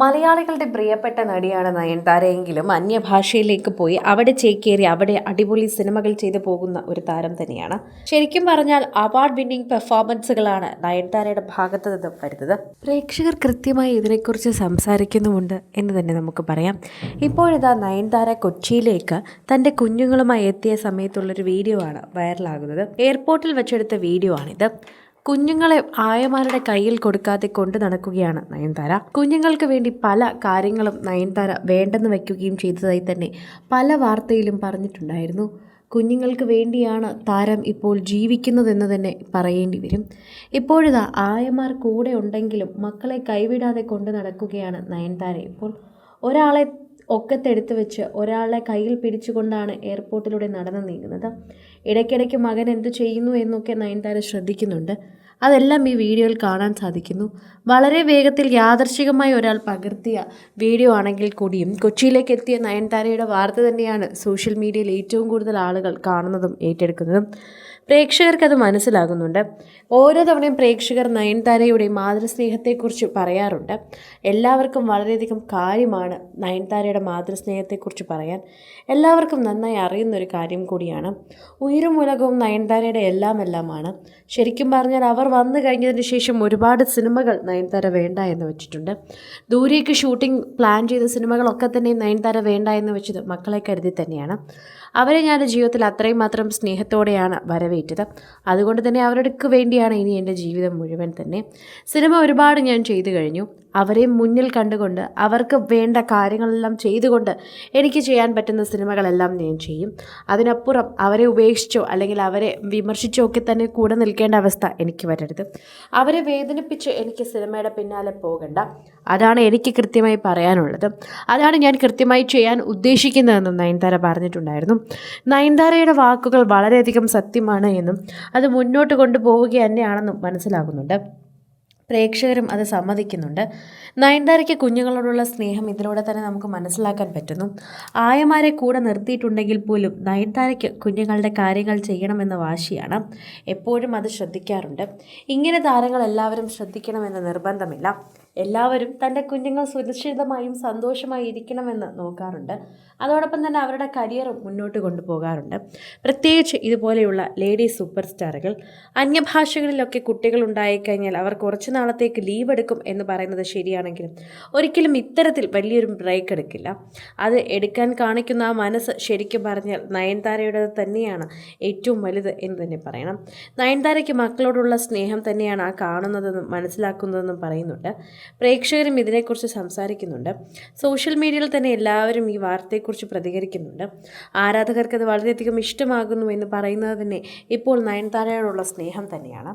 മലയാളികളുടെ പ്രിയപ്പെട്ട നടിയാണ് നയൻതാരയെങ്കിലും അന്യഭാഷയിലേക്ക് പോയി അവിടെ ചേക്കേറി അവിടെ അടിപൊളി സിനിമകൾ ചെയ്തു പോകുന്ന ഒരു താരം തന്നെയാണ്. ശരിക്കും പറഞ്ഞാൽ അവാർഡ് വിന്നിംഗ് പെർഫോമൻസുകളാണ് നയൻതാരയുടെ ഭാഗത്ത് നിന്നും വരുന്നത്. പ്രേക്ഷകർ കൃത്യമായി ഇതിനെക്കുറിച്ച് സംസാരിക്കുന്നുമുണ്ട് എന്ന് തന്നെ നമുക്ക് പറയാം. ഇപ്പോഴിതാ നയൻതാര കൊച്ചിയിലേക്ക് തന്റെ കുഞ്ഞുങ്ങളുമായി എത്തിയ സമയത്തുള്ളൊരു വീഡിയോ ആണ് വൈറലാകുന്നത്. എയർപോർട്ടിൽ വെച്ചെടുത്ത വീഡിയോ ആണിത് കുഞ്ഞുങ്ങളെ ആയമാരുടെ കയ്യിൽ കൊടുക്കാതെ കൊണ്ടു നടക്കുകയാണ് നയൻതാര. കുഞ്ഞുങ്ങൾക്ക് വേണ്ടി പല കാര്യങ്ങളും നയൻതാര വേണ്ടെന്ന് വയ്ക്കുകയും ചെയ്തതായി തന്നെ പല വാർത്തയിലും പറഞ്ഞിട്ടുണ്ടായിരുന്നു. കുഞ്ഞുങ്ങൾക്ക് വേണ്ടിയാണ് താരം ഇപ്പോൾ ജീവിക്കുന്നതെന്ന് തന്നെ പറയേണ്ടി വരും. ഇപ്പോഴിതാ ആയമാർ കൂടെ ഉണ്ടെങ്കിലും മക്കളെ കൈവിടാതെ കൊണ്ടു നടക്കുകയാണ് നയൻതാര ഇപ്പോൾ. ഒരാളെ ഒക്കത്തെടുത്ത് വെച്ച് ഒരാളെ കയ്യിൽ പിടിച്ചുകൊണ്ടാണ് എയർപോർട്ടിലൂടെ നടന്നു നീങ്ങുന്നത്. ഇടയ്ക്കിടയ്ക്ക് മകൻ എന്തു ചെയ്യുന്നു എന്നൊക്കെ നയൻതാര ശ്രദ്ധിക്കുന്നുണ്ട്. അതെല്ലാം ഈ വീഡിയോയിൽ കാണാൻ സാധിക്കുന്നു. വളരെ വേഗത്തിൽ യാദർശികമായി ഒരാൾ പകർത്തിയ വീഡിയോ ആണെങ്കിൽ കൂടിയും കൊച്ചിയിലേക്ക് എത്തിയ നയൻതാരയുടെ വാർത്ത തന്നെയാണ് സോഷ്യൽ മീഡിയയിൽ ഏറ്റവും കൂടുതൽ ആളുകൾ കാണുന്നതും ഏറ്റെടുക്കുന്നതും. പ്രേക്ഷകർക്ക് അത് മനസ്സിലാകുന്നുണ്ട്. ഓരോ തവണയും പ്രേക്ഷകർ നയൻതാരയുടെ മാതൃസ്നേഹത്തെക്കുറിച്ച് പറയാറുണ്ട്. എല്ലാവർക്കും വളരെയധികം കാര്യമാണ് നയൻതാരയുടെ മാതൃസ്നേഹത്തെക്കുറിച്ച് പറയാൻ. എല്ലാവർക്കും നന്നായി അറിയുന്നൊരു കാര്യം കൂടിയാണ്. ഉയരും ഉലകവും നയൻതാരയുടെ എല്ലാം എല്ലാമാണ് ശരിക്കും പറഞ്ഞാൽ അവർ വന്നു കഴിഞ്ഞതിന് ശേഷം ഒരുപാട് സിനിമകൾ നയൻതാര വേണ്ട എന്ന് വെച്ചിട്ടുണ്ട്. ദൂരേക്ക് ഷൂട്ടിംഗ് പ്ലാൻ ചെയ്ത സിനിമകളൊക്കെ തന്നെ നയൻതാര വേണ്ട എന്ന് വെച്ചത് മക്കളെ കരുതി തന്നെയാണ്. അവരെ ഞാൻ ജീവിതത്തിൽ അത്രയും മാത്രം സ്നേഹത്തോടെയാണ് വരവേറ്റത്. അതുകൊണ്ട് തന്നെ അവർക്ക് വേണ്ടിയാണ് ഇനി എന്റെ ജീവിതം മുഴുവൻ തന്നെ. സിനിമ ഒരുപാട് ഞാൻ ചെയ്തു കഴിഞ്ഞു. അവരെ മുന്നിൽ കണ്ടുകൊണ്ട് അവർക്ക് വേണ്ട കാര്യങ്ങളെല്ലാം ചെയ്തുകൊണ്ട് എനിക്ക് ചെയ്യാൻ പറ്റുന്ന സിനിമകളെല്ലാം ഞാൻ ചെയ്യും. അതിനപ്പുറം അവരെ ഉപേക്ഷിച്ചോ അല്ലെങ്കിൽ അവരെ വിമർശിച്ചോ ഒക്കെ തന്നെ കൂടെ നിൽക്കേണ്ട അവസ്ഥ എനിക്ക് വരരുത്. അവരെ വേദനിപ്പിച്ച് എനിക്ക് സിനിമയുടെ പിന്നാലെ പോകണ്ട. അതാണ് എനിക്ക് കൃത്യമായി പറയാനുള്ളത്. അതാണ് ഞാൻ കൃത്യമായി ചെയ്യാൻ ഉദ്ദേശിക്കുന്നതെന്നും നയൻതാര പറഞ്ഞിട്ടുണ്ടായിരുന്നു. നയൻതാരയുടെ വാക്കുകൾ വളരെയധികം സത്യമാണ് എന്നും അത് മുന്നോട്ട് കൊണ്ടുപോവുക തന്നെയാണെന്നും മനസ്സിലാകുന്നുണ്ട്. പ്രേക്ഷകരും അത് സമ്മതിക്കുന്നുണ്ട്. നയൻതാരയ്ക്ക് കുഞ്ഞുങ്ങളോടുള്ള സ്നേഹം ഇതിലൂടെ തന്നെ നമുക്ക് മനസ്സിലാക്കാൻ പറ്റുന്നു. ആയമാരെ കൂടെ നിർത്തിയിട്ടുണ്ടെങ്കിൽ പോലും നയൻതാരയ്ക്ക് കുഞ്ഞുങ്ങളുടെ കാര്യങ്ങൾ ചെയ്യണമെന്ന വാശിയാണ് എപ്പോഴും അത് ശ്രദ്ധിക്കാറുണ്ട്. ഇങ്ങനെ താരങ്ങൾ എല്ലാവരും ശ്രദ്ധിക്കണമെന്ന് നിർബന്ധമില്ല. എല്ലാവരും തന്റെ കുഞ്ഞുങ്ങൾ സുരക്ഷിതമായും സന്തോഷമായി ഇരിക്കണമെന്ന് നോക്കാറുണ്ട്. അതോടൊപ്പം തന്നെ അവരുടെ കരിയറും മുന്നോട്ട് കൊണ്ടുപോകാറുണ്ട്. പ്രത്യേകിച്ച് ഇതുപോലെയുള്ള ലേഡി സൂപ്പർ സ്റ്റാറുകൾ. അന്യഭാഷകളിലൊക്കെ കുട്ടികൾ ഉണ്ടായിക്കഴിഞ്ഞാൽ അവർ കുറച്ച് നാളത്തേക്ക് ലീവ് എടുക്കും എന്ന് പറയുന്നത് ശരിയാണെങ്കിലും ഒരിക്കലും ഇത്തരത്തിൽ വലിയൊരു ബ്രേക്ക് എടുക്കില്ല. അത് എടുക്കാൻ കാണിക്കുന്ന ആ മനസ്സ് ശരിക്കും പറഞ്ഞാൽ നയൻതാരയുടേത് തന്നെയാണ്. ഏറ്റവും വലുത് എന്ന് തന്നെ പറയണം. നയൻതാരയ്ക്ക് മക്കളോടുള്ള സ്നേഹം തന്നെയാണ് ആ കാണുന്നതെന്നും മനസ്സിലാക്കുന്നതെന്നും പറയുന്നുണ്ട്. പ്രേക്ഷകരും ഇതിനെക്കുറിച്ച് സംസാരിക്കുന്നുണ്ട്. സോഷ്യൽ മീഡിയയിൽ തന്നെ എല്ലാവരും ഈ വാർത്തയെക്കുറിച്ച് പ്രതികരിക്കുന്നുണ്ട്. ആരാധകർക്ക് അത് വളരെയധികം ഇഷ്ടമാകുന്നു എന്ന് പറയുന്നത് തന്നെ ഇപ്പോൾ നയൻതാരയോടുള്ള സ്നേഹം തന്നെയാണ്.